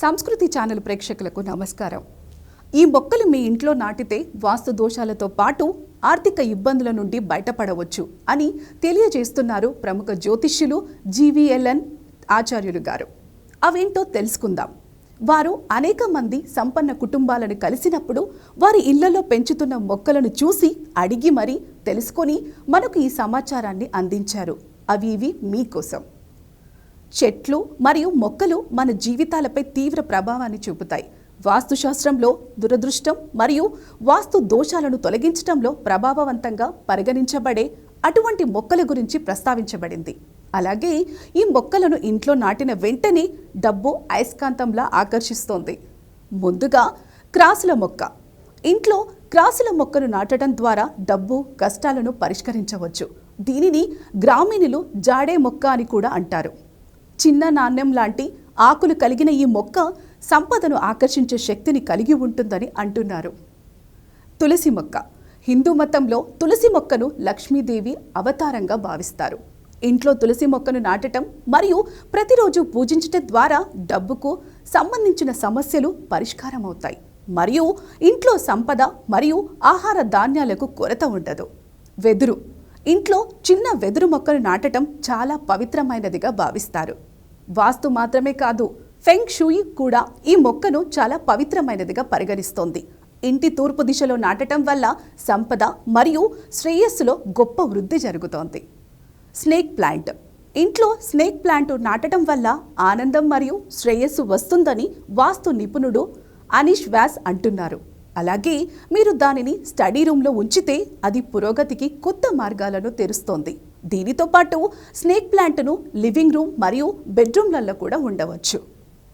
సంస్కృతి ఛానల్ ప్రేక్షకులకు నమస్కారం. ఈ మొక్కలు మీ ఇంట్లో నాటితే వాస్తు దోషాలతో పాటు ఆర్థిక ఇబ్బందుల నుండి బయటపడవచ్చు అని తెలియజేస్తున్నారు ప్రముఖ జ్యోతిష్యులు జీవీఎల్ఎన్ ఆచార్యులు గారు. అవేంటో తెలుసుకుందాం. వారు అనేక మంది సంపన్న కుటుంబాలను కలిసినప్పుడు వారి ఇళ్ళలో పెంచుతున్న మొక్కలను చూసి అడిగి మరీ తెలుసుకొని మనకు ఈ సమాచారాన్ని అందించారు. అవి ఇవి మీకోసం. చెట్లు మరియు మొక్కలు మన జీవితాలపై తీవ్ర ప్రభావాన్ని చూపుతాయి. వాస్తుశాస్త్రంలో దురదృష్టం మరియు వాస్తు దోషాలను తొలగించడంలో ప్రభావవంతంగా పరిగణించబడే అటువంటి మొక్కల గురించి ప్రస్తావించబడింది. అలాగే ఈ మొక్కలను ఇంట్లో నాటిన వెంటనే డబ్బు అయస్కాంతంలా ఆకర్షిస్తోంది. ముందుగా క్రాసుల మొక్క. ఇంట్లో క్రాసుల మొక్కను నాటడం ద్వారా డబ్బు కష్టాలను పరిష్కరించవచ్చు. దీనిని గ్రామీణులు జాడే మొక్క అని కూడా అంటారు. చిన్న నాణ్యం లాంటి ఆకులు కలిగిన ఈ మొక్క సంపదను ఆకర్షించే శక్తిని కలిగి ఉంటుందని అంటున్నారు. తులసి మొక్క. హిందూ మతంలో తులసి మొక్కను లక్ష్మీదేవి అవతారంగా భావిస్తారు. ఇంట్లో తులసి మొక్కను నాటటం మరియు ప్రతిరోజు పూజించటం ద్వారా డబ్బుకు సంబంధించిన సమస్యలు పరిష్కారం అవుతాయి మరియు ఇంట్లో సంపద మరియు ఆహార ధాన్యాలకు కొరత ఉండదు. వెదురు. ఇంట్లో చిన్న వెదురు మొక్కను నాటటం చాలా పవిత్రమైనదిగా భావిస్తారు. వాస్తు మాత్రమే కాదు ఫెంగ్ షూయి కూడా ఈ మొక్కను చాలా పవిత్రమైనదిగా పరిగణిస్తోంది. ఇంటి తూర్పు దిశలో నాటటం వల్ల సంపద మరియు శ్రేయస్సులో గొప్ప వృద్ధి జరుగుతోంది. Snake plant. ఇంట్లో స్నేక్ ప్లాంట్ నాటడం వల్ల ఆనందం మరియు శ్రేయస్సు వస్తుందని వాస్తు నిపుణుడు అనీష్ వ్యాస్ అంటున్నారు. అలాగే మీరు దానిని స్టడీ రూమ్లో ఉంచితే అది పురోగతికి కొత్త మార్గాలను తెరుస్తోంది. దీనితో పాటు స్నేక్ ప్లాంట్ను లివింగ్ రూమ్ మరియు బెడ్రూమ్లలో కూడా ఉండవచ్చు.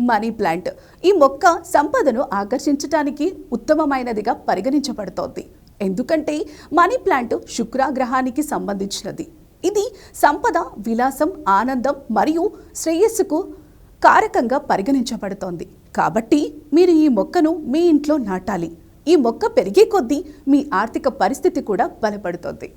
మనీ ప్లాంట్ ఈ మొక్క సంపదను ఆకర్షించటానికి ఉత్తమమైనదిగా పరిగణించబడుతోంది. ఎందుకంటే మనీ ప్లాంట్ శుక్రాగ్రహానికి సంబంధించినది. ఇది సంపద విలాసం ఆనందం మరియు శ్రేయస్సుకు కారకంగా పరిగణించబడుతోంది. కాబట్టి మీరు ఈ మొక్కను మీ ఇంట్లో నాటాలి. ఈ మొక్క పెరిగే కొద్దీ మీ ఆర్థిక పరిస్థితి కూడా బలపడుతుంది.